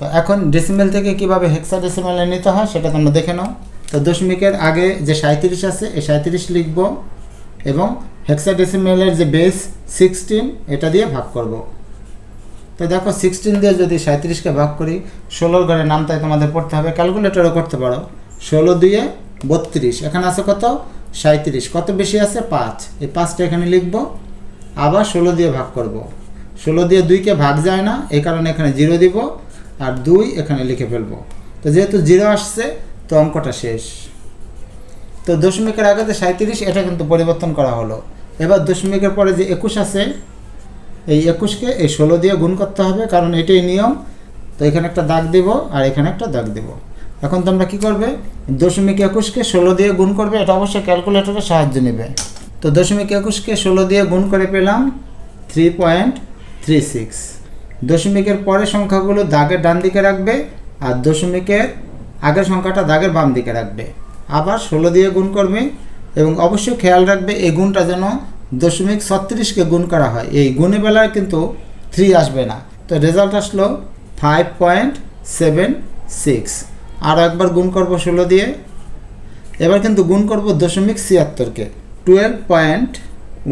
তো এখন ডেসিমেল থেকে কীভাবে হেক্সা ডেসিমেলে নিতে হয় সেটা তোমরা দেখে নাও। তো দশমিকের আগে যে সাঁত্রিশ আছে, এই সাঁত্রিশ লিখব এবং হেক্সা ডেসিমেলের যে বেস সিক্সটিন এটা দিয়ে ভাগ করব। তো দেখো সিক্সটিন দিয়ে যদি সাঁত্রিশকে ভাগ করি, ষোলোর ঘরে নামটাই তোমাদের পড়তে হবে ক্যালকুলেটরও করতে পারো। ষোলো দিয়ে বত্রিশ, এখানে আছে কত? সাঁত্রিশ কত বেশি আছে? পাঁচ। এই পাঁচটা এখানে লিখব, আবার ষোলো দিয়ে ভাগ করব। ষোলো দিয়ে দুইকে ভাগ যায় না, এই কারণে এখানে জিরো দিব। আর দুই এখানে লিখে ফেলব। তো যেহেতু জিরো আসছে, তো অঙ্কটা শেষ। তো দশমিকের আগে সাঁত্রিশ এটা কিন্তু পরিবর্তন করা হলো। এবার দশমিকের পরে যে একুশ আছে, এই একুশকে এই ষোলো দিয়ে গুণ করতে হবে, কারণ এটাই নিয়ম। তো এখানে একটা দাগ দেব আর এখানে একটা দাগ দেব। এখন তোমরা কি করবে? দশমিক একুশকে ষোলো দিয়ে গুণ করবে, এটা অবশ্যই ক্যালকুলেটরের সাহায্য নেবে। তো দশমিক একুশকে ষোলো দিয়ে গুণ করে পেলাম থ্রি পয়েন্ট থ্রি সিক্স দশমিকের পরের সংখ্যাগুলো দাগের ডান দিকে রাখবে আর দশমিকের আগের সংখ্যাটা দাগের বাম দিকে রাখবে। আবার ষোলো দিয়ে গুণ করবে এবং অবশ্যই খেয়াল রাখবে এই গুণটা যেন দশমিক ছত্রিশকে গুণ করা হয়। এই গুণে বেলায় কিন্তু থ্রি আসবে না। তো রেজাল্ট আসলো ফাইভ পয়েন্ট সেভেন সিক্স আরও একবার গুণ করব ষোলো দিয়ে। এবার কিন্তু গুণ করব দশমিক ছিয়াত্তরকে টুয়েলভ পয়েন্ট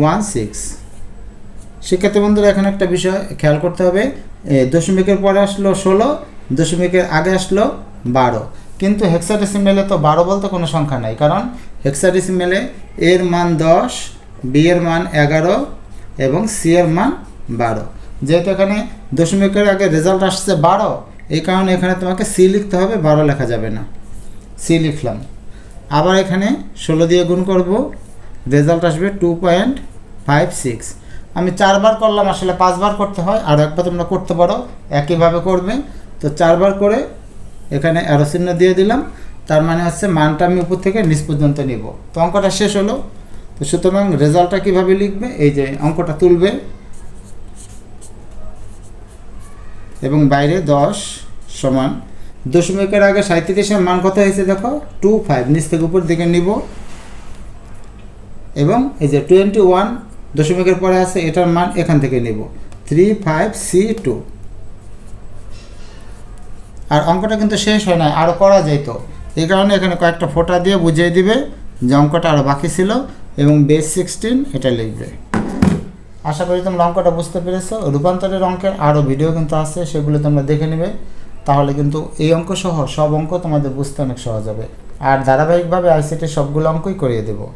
ওয়ান সিক্স শিক্ষার্থী বন্ধুরা, এখানে একটা বিষয় খেয়াল করতে হবে। দশমিকের পরে আসলো ষোলো, দশমিকের আগে আসলো বারো। কিন্তু হেক্সাডেসিমেলে তো বারো বলতে কোনো সংখ্যা নাই, কারণ হেক্সাডেসিমেলে এর মান দশ বি এর মান এগারো এবং সি এর মান বারো। যেহেতু এখানে দশমিকের আগে রেজাল্ট আসছে বারো, এই কারণে এখানে তোমাকে সি লিখতে হবে, বারো লেখা যাবে না। সি লিখলাম। আবার এখানে ষোলো দিয়ে গুণ করব রেজাল্ট আসবে টু পয়েন্ট ফাইভ সিক্স আমি চারবার করলাম, আসলে পাঁচবার করতে হয়, আর একবার তোমরা করতে পারো। একইভাবে করবে। তো চারবার করে এখানে অ্যারো চিহ্ন দিয়ে দিলাম। তার মানে হচ্ছে মানটা আমি উপর থেকে নিচ পর্যন্ত নিব। তো অঙ্কটা শেষ হলো। তো সুতরাং রেজাল্টটা কীভাবে লিখবে? এই যে অঙ্কটা তুলবে। এবং বাইরে দশ সমান দশমিকের আগে সাঁত্রিশের মান কত হয়েছে দেখো? টু ফাইভ নিচ থেকে উপর দিকে নিব। এবং এই যে টোয়েন্টি ওয়ান দশমিকের পরে আছে, এটার মান এখান থেকে নেব। থ্রি ফাইভ সি টু আর অঙ্কটা কিন্তু শেষ হয় না আরও করা যেত এই কারণে এখানে কয়েকটা ফোঁটা দিয়ে বুঝিয়ে দিবে যে অঙ্কটা আরও বাকি ছিল এবং বেস সিক্সটিন এটা লিখবে। আশা করি তোমরা অঙ্কটা বুঝতে পেরেছ। রূপান্তরের অঙ্কের আরও ভিডিও কিন্তু আছে, সেগুলো তোমরা দেখে নেবে। তাহলে কিন্তু এই অঙ্ক সহ সব অঙ্ক তোমাদের বুঝতে অনেক সহজ হবে। আর ধারাবাহিকভাবে আইসিটির সবগুলো অঙ্কই করিয়ে দেবো।